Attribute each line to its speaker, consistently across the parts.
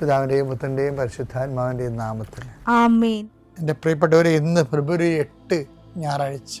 Speaker 1: പിതാവിന്റെയും പുത്രന്റെയും പരിശുദ്ധാത്മാവിന്റെയും നാമത്തിൽ.
Speaker 2: ആമേൻ.
Speaker 1: എന്റെ പ്രിയപ്പെട്ടവരെ ഇന്ന് ഫെബ്രുവരി എട്ട് ഞായറാഴ്ച.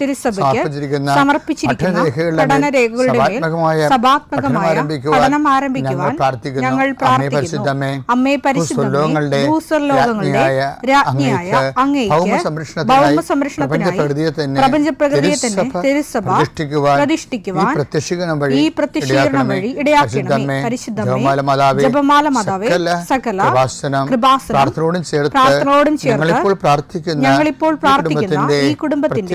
Speaker 2: തിരുസഭയ്ക്ക്
Speaker 1: സമർപ്പിച്ചിരിക്കുന്ന സഭാത്മകമായ
Speaker 2: സഭാത്മകമായ
Speaker 1: പഠനം ആരംഭിക്കുവാൻ ഞങ്ങൾ പ്രാർത്ഥിക്കുന്നു. അമ്മേ പരിശുദ്ധമേ, ഭൂസ്വർലോകങ്ങളുടെ രാജ്ഞിയായ അങ്ങേക്ക് തന്നെ തിരുസഭ പ്രതിഷ്ഠിക്കുവാൻ ഈ പ്രത്യക്ഷീകരണം വഴി
Speaker 2: ഇടയാക്കണമേ. പരിശുദ്ധമേ
Speaker 1: ജപമാല മാതാവേ സകല കൃപാസനം പ്രാർത്ഥനയോടും ചേർത്ത്
Speaker 2: പ്രാർത്ഥനയോടും ചേർത്ത്
Speaker 1: ഞങ്ങളിപ്പോൾ പ്രാർത്ഥിക്കുന്ന
Speaker 2: ഞങ്ങളിപ്പോൾ പ്രാർത്ഥിക്കുന്ന ഈ കുടുംബത്തിന്റെ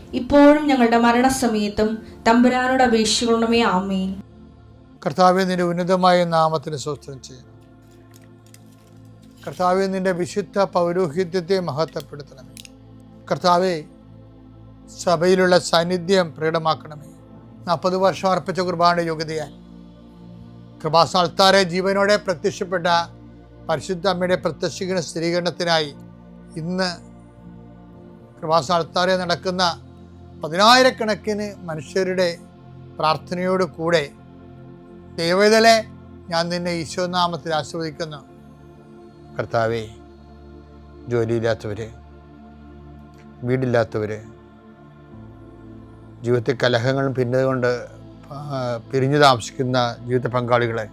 Speaker 3: ഇപ്പോഴും ഞങ്ങളുടെ മരണസമയത്തും തമ്പുരാനോട് അപേക്ഷിക്കണമേ ആമേൻ.
Speaker 1: കർത്താവെ നിന്റെ ഉന്നതമായ നാമത്തിന് സ്വസ്ഥം ചെയ്യണം കർത്താവെ നിന്റെ വിശുദ്ധ പൗരോഹിത്യത്തെ മഹത്വപ്പെടുത്തണമേ. കർത്താവെ സഭയിലുള്ള സാന്നിധ്യം പ്രകടമാക്കണമേ. നാൽപ്പത് വർഷം അർപ്പിച്ച കുർബാന യോഗ്യതയാൽ. കൃപാസ്ഥാനത്താരെ ജീവനോടെ പ്രത്യക്ഷപ്പെട്ട പരിശുദ്ധ അമ്മയുടെ പ്രത്യക്ഷീകരണ സ്ഥിരീകരണത്തിനായി ഇന്ന് കൃപാസ്ഥാനത്താരെ നടക്കുന്ന പതിനായിരക്കണക്കിന് മനുഷ്യരുടെ പ്രാർത്ഥനയോട് കൂടെ ദൈവതലെ ഞാൻ നിന്നെ ഈശോനാമത്തിൽ ആസ്വദിക്കുന്നു കർത്താവേ ജോലിയില്ലാത്തവർ വീടില്ലാത്തവർ ജീവിതത്തിൽ കലഹങ്ങളും പിന്നതുകൊണ്ട് പിരിഞ്ഞു താമസിക്കുന്ന ജീവിത പങ്കാളികളെ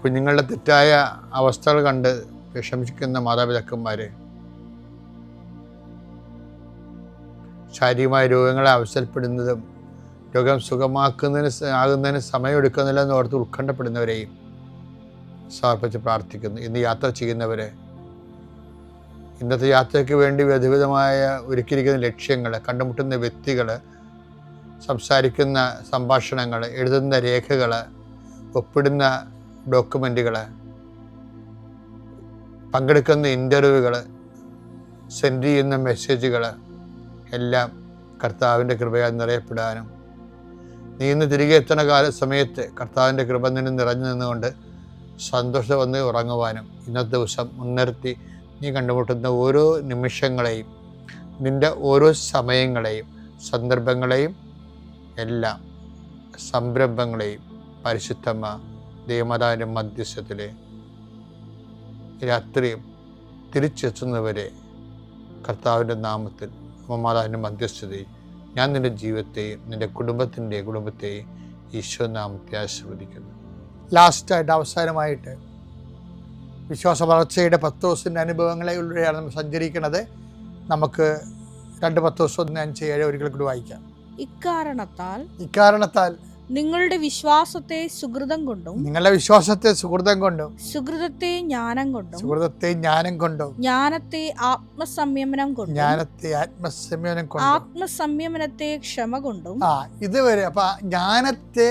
Speaker 1: കുഞ്ഞുങ്ങളുടെ തെറ്റായ അവസ്ഥകൾ കണ്ട് വിഷമിക്കുന്ന മാതാപിതാക്കന്മാരെ ശാരീരികമായ രോഗങ്ങളെ അവസരപ്പെടുന്നതും രോഗം സുഖമാക്കുന്നതിന് ആകുന്നതിന് സമയമെടുക്കുന്നില്ല എന്ന് ഓർത്ത് ഉത്കണ്ഠപ്പെടുന്നവരെയും സമർപ്പിച്ച് പ്രാർത്ഥിക്കുന്നു. ഇന്ന് യാത്ര ചെയ്യുന്നവരെ ഇന്നത്തെ യാത്രയ്ക്ക് വേണ്ടി വിധവിധമായ ഒരുക്കിയിരിക്കുന്ന ലക്ഷ്യങ്ങൾ കണ്ടുമുട്ടുന്ന വ്യക്തികൾ സംസാരിക്കുന്ന സംഭാഷണങ്ങൾ എഴുതുന്ന രേഖകൾ ഒപ്പിടുന്ന ഡോക്യുമെന്റുകൾ പങ്കെടുക്കുന്ന ഇന്റർവ്യൂകൾ സെൻഡ് ചെയ്യുന്ന മെസ്സേജുകൾ എല്ലാം കർത്താവിന്റെ കൃപയാൽ നിറയപ്പെടാനും. നീ ഇന്ന് തിരികെ എത്തണ കാല സമയത്ത് കർത്താവിന്റെ കൃപ നിന്നെ നിറഞ്ഞു നിന്നുകൊണ്ട് സന്തോഷം വന്ന് ഉറങ്ങുവാനും ഇന്നത്തെ ദിവസം മുൻനിർത്തി നീ കണ്ടുമുട്ടുന്ന ഓരോ നിമിഷങ്ങളെയും നിന്റെ ഓരോ സമയങ്ങളെയും സന്ദർഭങ്ങളെയും എല്ലാം സംരംഭങ്ങളെയും പരിശുദ്ധമ്മ ദേവമാതാവിന്റെ മധ്യസ്ഥത്തിൽ രാത്രിയും തിരിച്ചെത്തുന്നവരെ കർത്താവിന്റെ നാമത്തിൽ അമ്മമാതാവിന്റെ മധ്യസ്ഥതയിൽ ഞാൻ നിന്റെ ജീവിതത്തെയും നിന്റെ കുടുംബത്തിന്റെ കുടുംബത്തെയും ഈശോ നാമത്തെ ആശീർവദിക്കുന്നു ലാസ്റ്റായിട്ട് അവസാനമായിട്ട് വിശ്വാസ വളർച്ചയുടെ പത്ത് ദിവസത്തിന്റെ അനുഭവങ്ങളിലൂടെയാണ് നമ്മൾ സഞ്ചരിക്കുന്നത്. നമുക്ക് രണ്ട് പത്ത് ദിവസം ഒന്ന് അഞ്ച് ഏഴ് ഒരിക്കൽ കൂടി വായിക്കാം.
Speaker 2: ഇക്കാരണത്താൽ
Speaker 1: ഇക്കാരണത്താൽ
Speaker 2: നിങ്ങളുടെ വിശ്വാസത്തെ സുഹൃതം കൊണ്ടും
Speaker 1: നിങ്ങളുടെ വിശ്വാസത്തെ സുഹൃതം കൊണ്ടും
Speaker 2: സുഹൃതത്തെ ജ്ഞാനം കൊണ്ടും
Speaker 1: സുഹൃതത്തെ ജ്ഞാനം കൊണ്ടും
Speaker 2: ജ്ഞാനത്തെ ആത്മസംയമനം കൊണ്ടും
Speaker 1: ജ്ഞാനത്തെ ആത്മസംയമനം കൊണ്ടും
Speaker 2: ആത്മസംയമനത്തെ ക്ഷമ കൊണ്ടും
Speaker 1: ആ ഇതുവരെ അപ്പൊ ജ്ഞാനത്തെ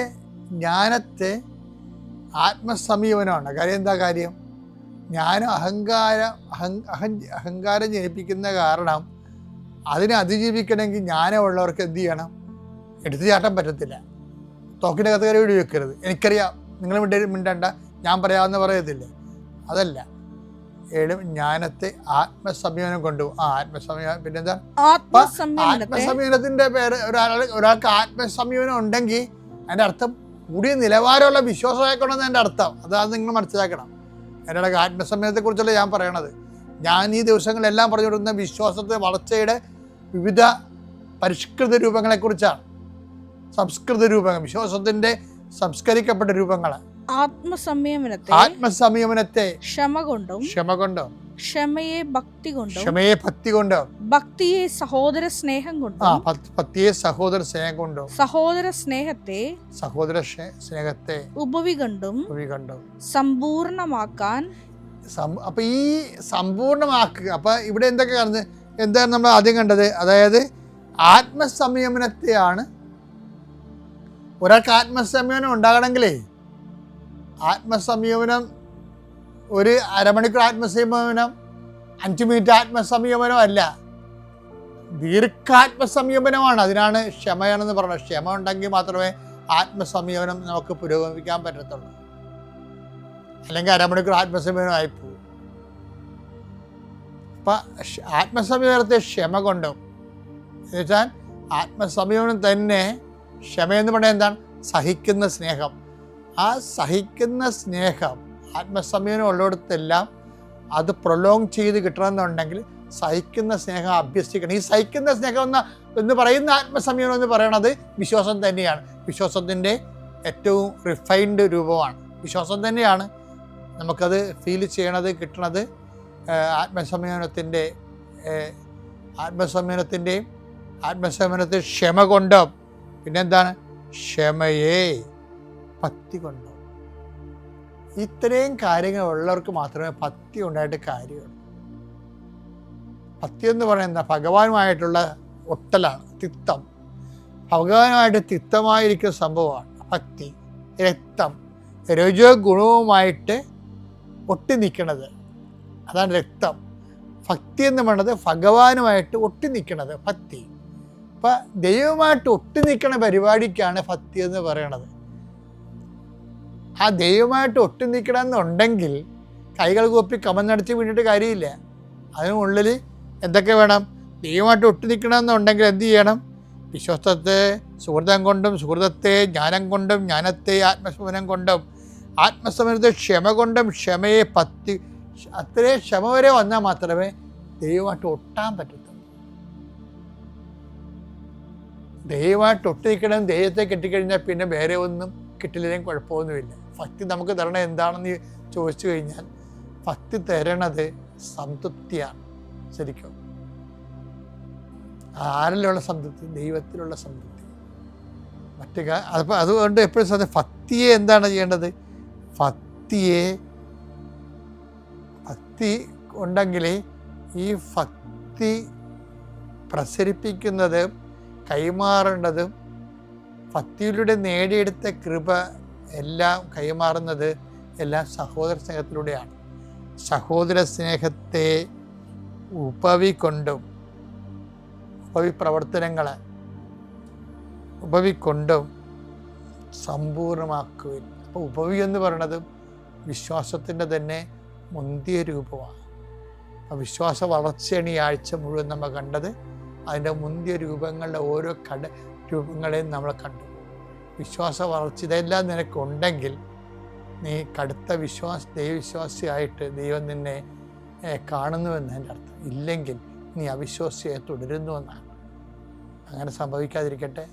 Speaker 1: ജ്ഞാനത്തെ ആത്മസംയമനമാണ്. കാര്യം എന്താ കാര്യം? ജ്ഞാനം അഹങ്കാര അഹം അഹം അഹങ്കാരം ജനിപ്പിക്കുന്ന കാരണം അതിനെ അതിജീവിക്കണമെങ്കിൽ ജ്ഞാനമുള്ളവർക്ക് എന്ത് ചെയ്യണം? എടുത്തു ചാട്ടാൻ പറ്റത്തില്ല. തോക്കിന്റെ കത്ത് കയറി വീട് വെക്കരുത്. എനിക്കറിയാം. നിങ്ങൾ മിണ്ട മിണ്ടണ്ട. ഞാൻ പറയാമെന്ന് പറയത്തില്ല. അതല്ല. ഏഴും ജ്ഞാനത്തെ ആത്മസംയമനം കൊണ്ടുപോകും ആ ആത്മസംയമനം പിന്നെന്താ?
Speaker 2: ആത്മസംയമനത്തെ
Speaker 1: ആത്മസംയമനത്തിന്റെ പേര് ഒരാൾ ഒരാൾക്ക് ആത്മസംയമനം ഉണ്ടെങ്കിൽ അതിന്റെ അർത്ഥം കൂടിയ നിലവാരമുള്ള വിശ്വാസമായിക്കൊണ്ടെന്ന് എന്റെ അർത്ഥം. അതാണ് നിങ്ങൾ മനസ്സിലാക്കണം. എന്റെ ഇടയ്ക്ക് ആത്മസംയമനത്തെ കുറിച്ചല്ല ഞാൻ പറയണത്. ഞാൻ ഈ ദിവസങ്ങളിലെല്ലാം പറഞ്ഞു കൊടുക്കുന്ന വിശ്വാസത്തെ വളർച്ചയുടെ വിവിധ പരിഷ്കൃത രൂപങ്ങളെക്കുറിച്ചാണ്. സംസ്കൃത രൂപങ്ങൾ വിശ്വാസത്തിന്റെ സംസ്കരിക്കപ്പെട്ട രൂപങ്ങൾ
Speaker 2: ആത്മസംയമനത്തെ
Speaker 1: ആത്മസംയമനത്തെ
Speaker 2: ക്ഷമ കൊണ്ടും
Speaker 1: ക്ഷമ കൊണ്ടും
Speaker 2: ക്ഷമയെ ഭക്തി കൊണ്ടും
Speaker 1: ക്ഷമയെ ഭക്തി കൊണ്ടോ
Speaker 2: ഭക്തിയെ സഹോദര സ്നേഹം കൊണ്ടും
Speaker 1: ഭക്തിയെ സഹോദര സ്നേഹം കൊണ്ടോ
Speaker 2: സഹോദര സ്നേഹത്തെ
Speaker 1: സഹോദര സ്നേഹത്തെ
Speaker 2: ഉപവി കണ്ടും
Speaker 1: ഭൂമി കണ്ടോ
Speaker 2: സമ്പൂർണമാക്കാൻ
Speaker 1: അപ്പൊ ഈ സമ്പൂർണമാക്കുക അപ്പൊ ഇവിടെ എന്തൊക്കെ കാണുന്നത്? എന്താണ് നമ്മൾ ആദ്യം കണ്ടത്? അതായത് ആത്മസംയമനത്തെയാണ് ഒരാൾക്ക് ആത്മസംയമനം ഉണ്ടാകണമെങ്കിലേ ആത്മസംയമനം ഒരു അരമണിക്കൂർ ആത്മസംയമനം അഞ്ച് മിനിറ്റ് ആത്മസംയമനം അല്ല. ദീർഘാത്മസംയമനമാണ്. അതിനാണ് ക്ഷമയാണെന്ന് പറയുന്നത് ക്ഷമ ഉണ്ടെങ്കിൽ മാത്രമേ ആത്മസംയമനം നമുക്ക് പുരോഗമിക്കാൻ പറ്റത്തുള്ളൂ. അല്ലെങ്കിൽ അരമണിക്കൂർ ആത്മസംയമനമായി പോകും അപ്പം ആത്മസംയമനത്തെ ക്ഷമ കൊണ്ടും എന്ന് വെച്ചാൽ ആത്മസംയമനം തന്നെ ക്ഷമയെന്ന് പറഞ്ഞാൽ എന്താണ്? സഹിക്കുന്ന സ്നേഹം. ആ സഹിക്കുന്ന സ്നേഹം ആത്മസംയമനം ഉള്ളിടത്തെല്ലാം അത് പ്രൊലോങ് ചെയ്ത് കിട്ടണമെന്നുണ്ടെങ്കിൽ സഹിക്കുന്ന സ്നേഹം അഭ്യസിക്കണം. ഈ സഹിക്കുന്ന സ്നേഹം എന്ന എന്ന് പറയുന്ന ആത്മസംയമനം എന്ന് പറയണത് വിശ്വാസം തന്നെയാണ്. വിശ്വാസത്തിന്റെ ഏറ്റവും റിഫൈൻഡ് രൂപമാണ്. വിശ്വാസം തന്നെയാണ് നമുക്കത് ഫീൽ ചെയ്യണത് കിട്ടണത്. ആത്മസംയമനത്തിന്റെ ആത്മസംയമനത്തിന്റെയും ആത്മസംയമനത്തെ ക്ഷമ കൊണ്ടോ പിന്നെന്താണ്? ക്ഷമയെ പത്തി കൊണ്ടോ. ഇത്രയും കാര്യങ്ങൾ ഉള്ളവർക്ക് മാത്രമേ പത്തി ഉണ്ടായിട്ട് കാര്യമുള്ളൂ. പത്തി എന്ന് പറയുന്ന ഭഗവാനുമായിട്ടുള്ള ഒട്ടലാണ് തിത്തം. ഭഗവാനുമായിട്ട് തിത്തമായിരിക്കുന്ന സംഭവമാണ് ഭക്തി രക്തം രജോ ഗുണവുമായിട്ട് ഒട്ടി നിൽക്കണത്. അതാണ് രക്തം. ഭക്തി എന്ന് പറയുന്നത് ഭഗവാനുമായിട്ട് ഒട്ടി നിൽക്കണത് ഭക്തി. അപ്പം ദൈവമായിട്ട് ഒട്ടി നിൽക്കുന്ന പരിപാടിക്കാണ് ഭക്തി എന്ന് പറയണത്. ആ ദൈവമായിട്ട് ഒട്ടി നിൽക്കണമെന്നുണ്ടെങ്കിൽ കൈകൾ കൂപ്പി കമന്നടിച്ച് വീണിട്ട് കാര്യമില്ല. അതിനുള്ളിൽ എന്തൊക്കെ വേണം? ദൈവമായിട്ട് ഒട്ടി നിൽക്കണമെന്നുണ്ടെങ്കിൽ എന്ത് ചെയ്യണം? വിശ്വസ്തത്തെ സുഹൃതം കൊണ്ടും സുഹൃതത്തെ ജ്ഞാനം കൊണ്ടും ജ്ഞാനത്തെ ആത്മസമനം കൊണ്ടും ആത്മസമനത്തെ ക്ഷമ കൊണ്ടും ക്ഷമയെ പത്തി അത്രയും ക്ഷമ വരെ വന്നാൽ മാത്രമേ ദൈവമായിട്ട് ഒട്ടാൻ പറ്റത്തുള്ളൂ ദൈവമായിട്ട് ഒട്ടിക്കണം ദൈവത്തെ കെട്ടിക്കഴിഞ്ഞാൽ പിന്നെ വേറെ ഒന്നും കിട്ടില്ലെങ്കിലും കുഴപ്പമൊന്നുമില്ല. ഭക്തി നമുക്ക് തരണം എന്താണെന്ന് ചോദിച്ചു കഴിഞ്ഞാൽ ഭക്തി തരണത് സംതൃപ്തിയാണ്. ശരിക്കും? ആരിലുള്ള സംതൃപ്തി? ദൈവത്തിലുള്ള സംതൃപ്തി. മറ്റു അപ്പം അതുകൊണ്ട് എപ്പോഴും സത്യം ഭക്തിയെ എന്താണ് ചെയ്യേണ്ടത്? ഭക്തിയെ ഭക്തി ഉണ്ടെങ്കിൽ ഈ ഭക്തി പ്രസരിപ്പിക്കുന്നത് കൈമാറേണ്ടതും ഭക്തിയിലൂടെ നേടിയെടുത്ത കൃപ എല്ലാം കൈമാറുന്നത് എല്ലാം സഹോദര സ്നേഹത്തിലൂടെയാണ്. സഹോദര സ്നേഹത്തെ ഉപവിക്കൊണ്ടും ഉപവി പ്രവർത്തനങ്ങളെ ഉപവിക്കൊണ്ടും സമ്പൂർണമാക്കുവിൻ അപ്പോൾ ഉപവി എന്ന് പറയുന്നത് വിശ്വാസത്തിന്റെ തന്നെ മുന്തിയ രൂപമാണ്. വിശ്വാസ വളർച്ചയാണ് ഈ ആഴ്ച മുഴുവൻ നമ്മൾ കണ്ടത്. അതിന്റെ മുന്തിയ രൂപങ്ങളുടെ ഓരോ കട രൂപങ്ങളെയും നമ്മൾ കണ്ടു. വിശ്വാസ വളർച്ച ഇതെല്ലാം നിനക്കുണ്ടെങ്കിൽ നീ കടുത്ത വിശ്വാസ ദൈവവിശ്വാസിയായിട്ട് ദൈവം നിന്നെ കാണുന്നുവെന്ന് എന്റെ അർത്ഥം. ഇല്ലെങ്കിൽ നീ അവിശ്വാസിയായി തുടരുന്നു എന്നാണ്. അങ്ങനെ സംഭവിക്കാതിരിക്കട്ടെ.